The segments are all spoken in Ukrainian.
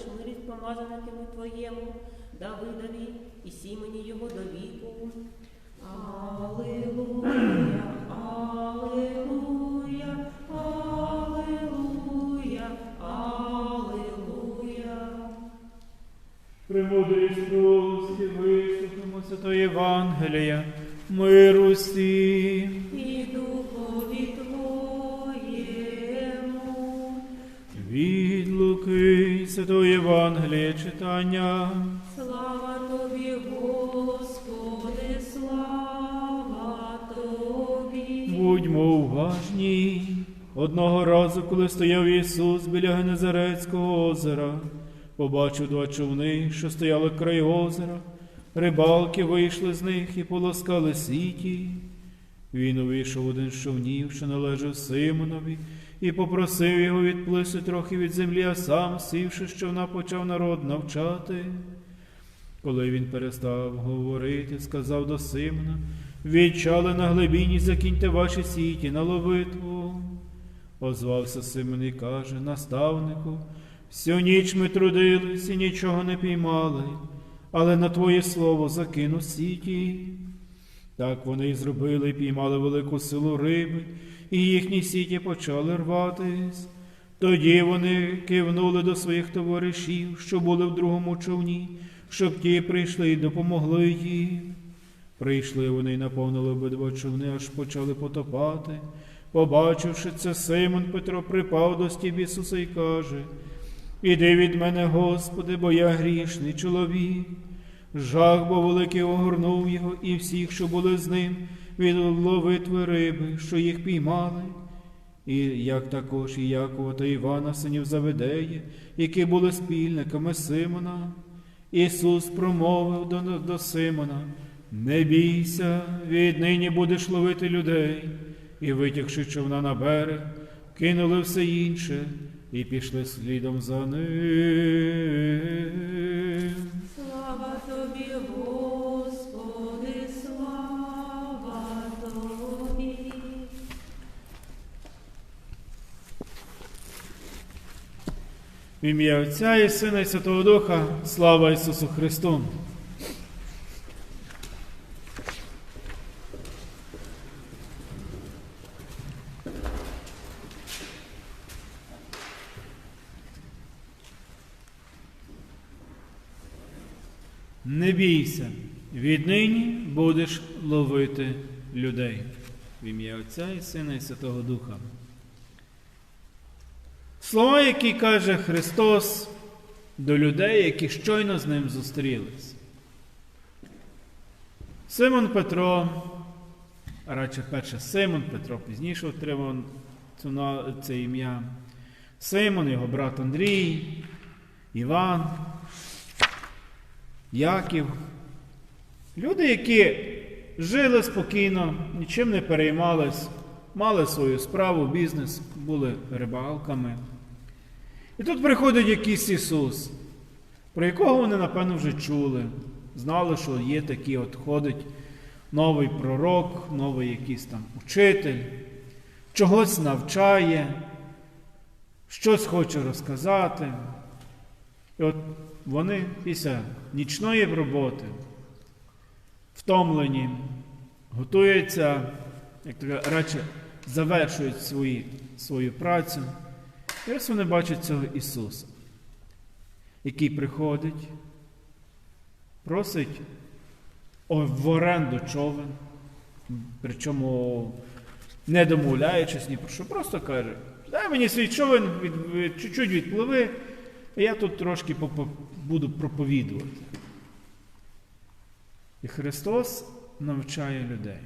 зробиш милість помазаниками твоєму, Давидові і сімені його до віку. Аллилуйя, Аллилуйя, Аллилуйя, Аллилуйя. Премудрість русські, вислухаємо Святої Євангелія, миру всім. Луки Святого Євангелія читання. Слава тобі, Господи, слава тобі. Будьмо уважні. Одного разу, коли стояв Ісус біля Генезарецького озера, побачив два човни, що стояли край озера. Рибалки вийшли з них і полоскали сіті. Він увійшов один з човнів, що належав Симонові, і попросив його відплисти трохи від землі, а сам, сівши з човна, почав народ навчати. Коли він перестав говорити, сказав до Симона, відчали на глибині, закіньте ваші сіті на ловитву. Озвався Симон і каже, наставнику, всю ніч ми трудились і нічого не піймали, але на твоє слово закину сіті. Так вони й зробили і піймали велику силу риби, і їхні сіті почали рватись. Тоді вони кивнули до своїх товаришів, що були в другому човні, щоб ті прийшли і допомогли їм. Прийшли вони й наповнили обидва човни, аж почали потопати. Побачивши це, Симон Петро припав до стів Ісуса і каже: Іди від мене, Господи, бо я грішний чоловік. Жах бо великий огорнув його і всіх, що були з ним, від ловитви риби, що їх піймали. І як також і Якова та Івана, синів Заведеї, які були спільниками Симона. Ісус промовив до, до Симона: Не бійся, віднині будеш ловити людей. І, витягши човна на берег, кинули все інше і пішли слідом за ним. В ім'я Отця і Сина і Святого Духа, слава Ісусу Христу! Не бійся, віднині будеш ловити людей. В ім'я Отця і Сина і Святого Духа. Слова, які каже Христос до людей, які щойно з ним зустрілись. Симон Петро, а радше перше Симон Петро, пізніше отримав це ім'я. Симон, його брат Андрій, Іван, Яків. Люди, які жили спокійно, нічим не переймались, мали свою справу, бізнес, були рибалками. І тут приходить якийсь Ісус, про якого вони, напевно, вже чули, знали, що є такий от ходить новий пророк, новий якийсь там учитель, чогось навчає, щось хоче розказати. І от вони після нічної роботи, втомлені, готуються, як то радше завершують свої, свою працю. І ось вони бачать цього Ісуса, який приходить, просить в оренду човен, причому не домовляючись ні про що, просто каже, дай мені свій човен, чуть-чуть відпливи, і я тут трошки буду проповідувати. І Христос навчає людей.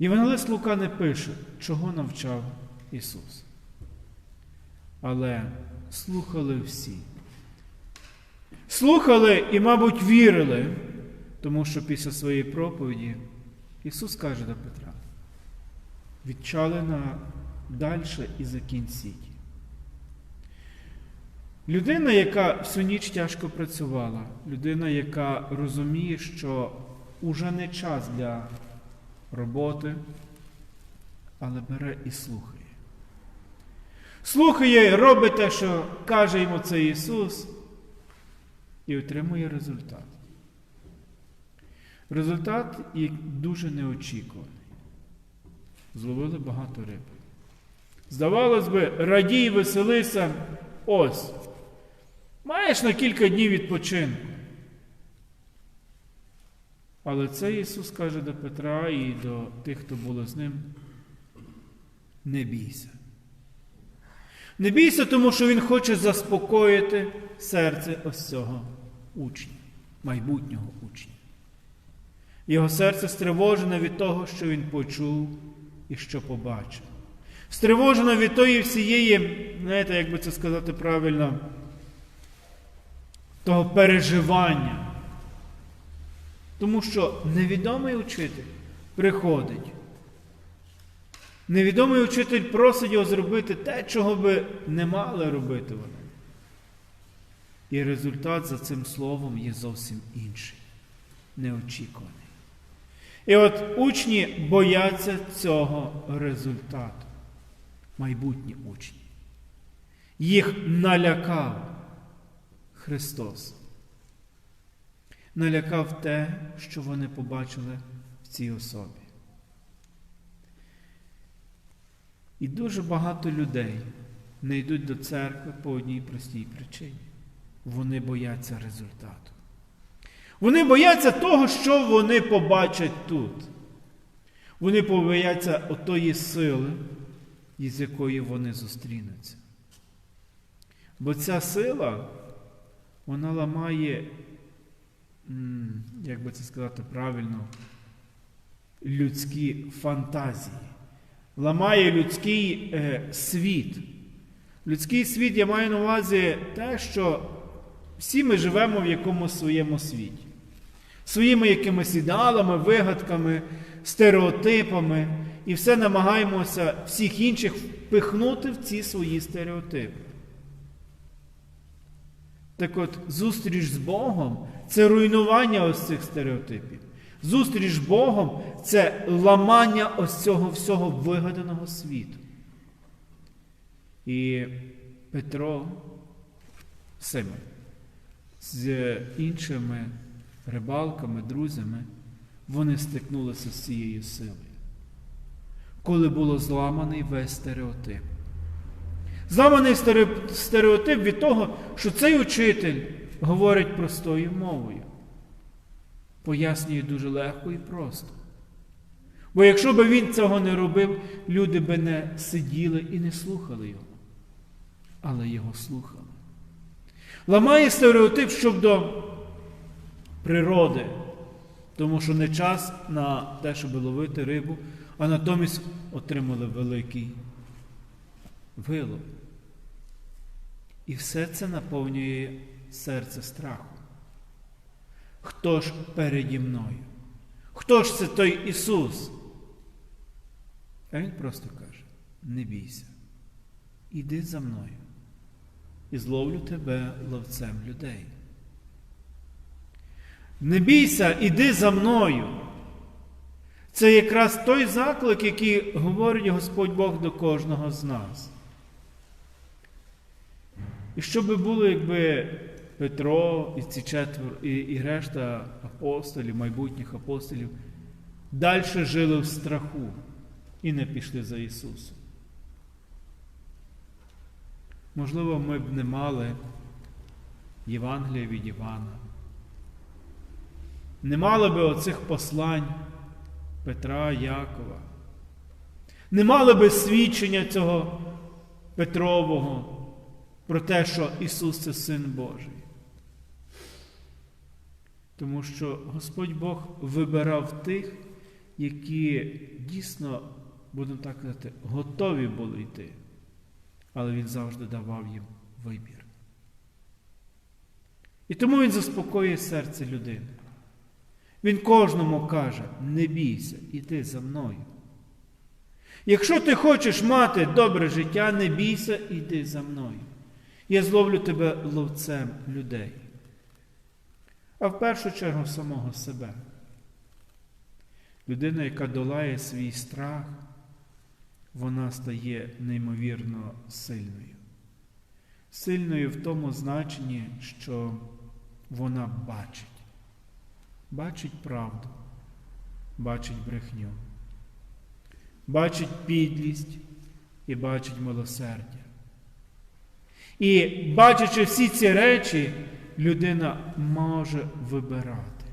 Євангелист Лука не пише, чого навчав Ісус. Але слухали всі. Слухали і, мабуть, вірили, тому що після своєї проповіді Ісус каже до Петра: відчали на дальше і закінь сіті. Людина, яка всю ніч тяжко працювала, людина, яка розуміє, що уже не час для роботи, але бере і слухає. слухає, робить те, що каже йому це Ісус, і отримує результат. Результат дуже неочікуваний. Зловили багато риби. Здавалось би, радій, веселися, ось. Маєш на кілька днів відпочинку. Але це Ісус каже до Петра і до тих, хто були з ним. Не бійся. Не бійся, тому що Він хоче заспокоїти серце ось цього учня, майбутнього учня. Його серце стривожене від того, що він почув і що побачив. Стривожено від тої всієї, знаєте, як би це сказати правильно, того переживання. Тому що невідомий учитель приходить. Невідомий учитель просить його зробити те, чого би не мали робити вони. І результат за цим словом є зовсім інший, неочікуваний. І от учні бояться цього результату, майбутні учні. Їх налякав Христос. Налякав те, що вони побачили в цій особі. І дуже багато людей не йдуть до церкви по одній простій причині. Вони бояться результату. Вони бояться того, що вони побачать тут. Вони бояться отої сили, із якою вони зустрінуться. Бо ця сила, вона ламає, як би це сказати правильно, людські фантазії, ламає людський е, світ. Людський світ я маю на увазі те, що всі ми живемо в якомусь своєму світі. Своїми якимись ідеалами, вигадками, стереотипами, і все намагаємося всіх інших впихнути в ці свої стереотипи. Так от, зустріч з Богом це руйнування ось цих стереотипів. Зустріч з Богом це ламання ось цього всього вигаданого світу. І Петро Симон з іншими рибалками, друзями, вони стикнулися з цією силою. Коли було зламаний весь стереотип. Зламаний стереотип від того, що цей учитель говорить простою мовою. Пояснює дуже легко і просто. Бо якщо б він цього не робив, люди би не сиділи і не слухали його. Але його слухали. Ламає стереотип щодо природи, тому що не час на те, щоб ловити рибу, а натомість отримали великий вилов. І все це наповнює серце страху. Хто ж переді мною? Хто ж це той Ісус? А Він просто каже: не бійся, іди за мною і зловлю тебе ловцем людей. Не бійся, іди за мною. Це якраз той заклик, який говорить Господь Бог до кожного з нас. І що би було, якби Петро і ці четвер, і, і решта апостолів, майбутніх апостолів, далі жили в страху і не пішли за Ісусом. Можливо, ми б не мали Євангелія від Івана. Не мали би оцих послань Петра, Якова. Не мали би свідчення цього Петрового про те, що Ісус це Син Божий. Тому що Господь Бог вибирав тих, які дійсно, будемо так казати, готові були йти, але Він завжди давав їм вибір. І тому Він заспокоює серце людини. Він кожному каже: не бійся, іди за мною. Якщо ти хочеш мати добре життя, не бійся, іди за мною. Я зловлю тебе ловцем людей. А в першу чергу самого себе. Людина, яка долає свій страх, вона стає неймовірно сильною. Сильною в тому значенні, що вона бачить. Бачить правду, бачить брехню, бачить підлість і бачить милосердя. І бачачи всі ці речі, людина може вибирати.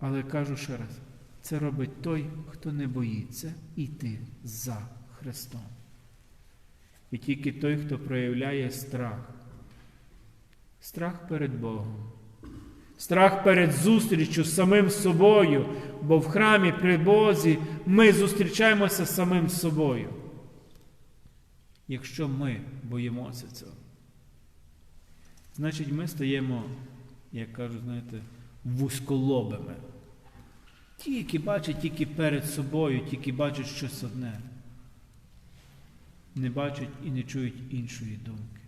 Але кажу ще раз, це робить той, хто не боїться йти за Христом. І тільки той, хто проявляє страх, страх перед Богом, страх перед зустрічю з самим собою, бо в храмі при Бозі ми зустрічаємося з самим собою. Якщо ми боїмося цього, значить ми стаємо, як кажуть, знаєте, вузьколобими. Ті, які бачать тільки перед собою, тільки бачать щось одне, не бачать і не чують іншої думки.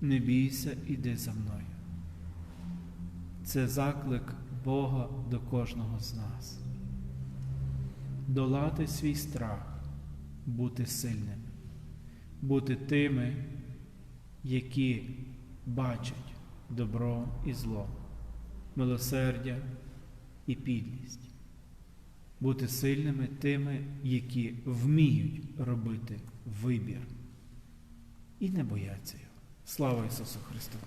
Не бійся, іди за мною. Це заклик Бога до кожного з нас. Долати свій страх, бути сильними, бути тими, які бачать добро і зло, милосердя і підлість, бути сильними тими, які вміють робити вибір і не бояться його. Слава Ісусу Христу!